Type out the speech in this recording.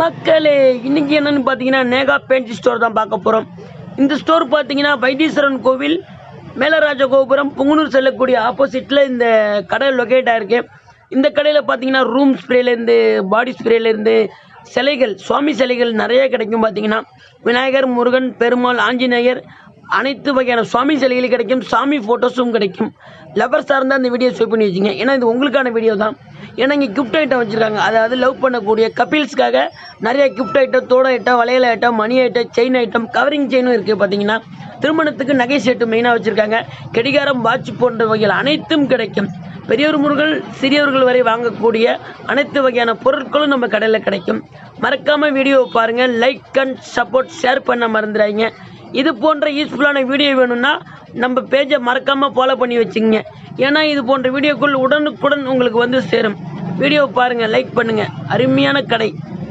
மக்களே இன்னைக்கு என்னன்னு பார்த்தீங்கன்னா நேகா பெயிண்ட் ஸ்டோர் தான் பார்க்க போகிறோம் இந்த ஸ்டோர் பார்த்தீங்கன்னா வைத்தீஸ்வரன் கோவில் மேலராஜ கோபுரம் புங்குனூர் செல்லக்கூடிய ஆப்போசிட்டில் இந்த கடை லொக்கேட் ஆகிருக்கு இந்த கடையில் பார்த்தீங்கன்னா ரூம் ஸ்ப்ரேலேருந்து பாடி ஸ்ப்ரேலேருந்து சிலைகள் சுவாமி சிலைகள் நிறைய கிடைக்கும் பார்த்தீங்கன்னா விநாயகர் முருகன் பெருமாள் ஆஞ்சநேயர் அனைத்து வகையான சுவாமி சிலைகளும் கிடைக்கும் சாமி ஃபோட்டோஸும் கிடைக்கும். லவர் சார்ந்தால் அந்த வீடியோ சேவ் பண்ணி வச்சுங்க. ஏன்னா இது உங்களுக்கான வீடியோ தான். ஏன்னா இங்கே கிஃப்ட் ஐட்டம் வச்சுருக்காங்க. அதாவது லவ் பண்ணக்கூடிய கப்பிள்ஸ்க்காக நிறைய கிஃப்ட் ஐட்டம் தோட ஐட்டம் வளையல் ஐட்டம் மணி ஐட்டம் செயின் ஐட்டம் கவரிங் செயினும் இருக்குது பார்த்தீங்கன்னா திருமணத்துக்கு நகை செட்டு மெயினாக வச்சுருக்காங்க. கடிகாரம் வாட்ச் போன்ற வகையில் அனைத்தும் கிடைக்கும். பெரியவர் முருகல் சிறியவர்கள் வரை வாங்கக்கூடிய அனைத்து வகையான பொருட்களும் நம்ம கடையில் கிடைக்கும். மறக்காமல் வீடியோவை பாருங்கள் லைக் அண்ட் சப்போர்ட் ஷேர் பண்ண மறந்துடாதீங்க. இது போன்ற யூஸ்ஃபுல்லான வீடியோ வேணும்னா நம்ம பேஜை மறக்காமல் ஃபாலோ பண்ணி வச்சுங்க ஏன்னா இது போன்ற வீடியோக்குள் உடனுக்குடன் உங்களுக்கு வந்து சேரும். வீடியோ பாருங்கள் லைக் பண்ணுங்கள் அருமையான கடை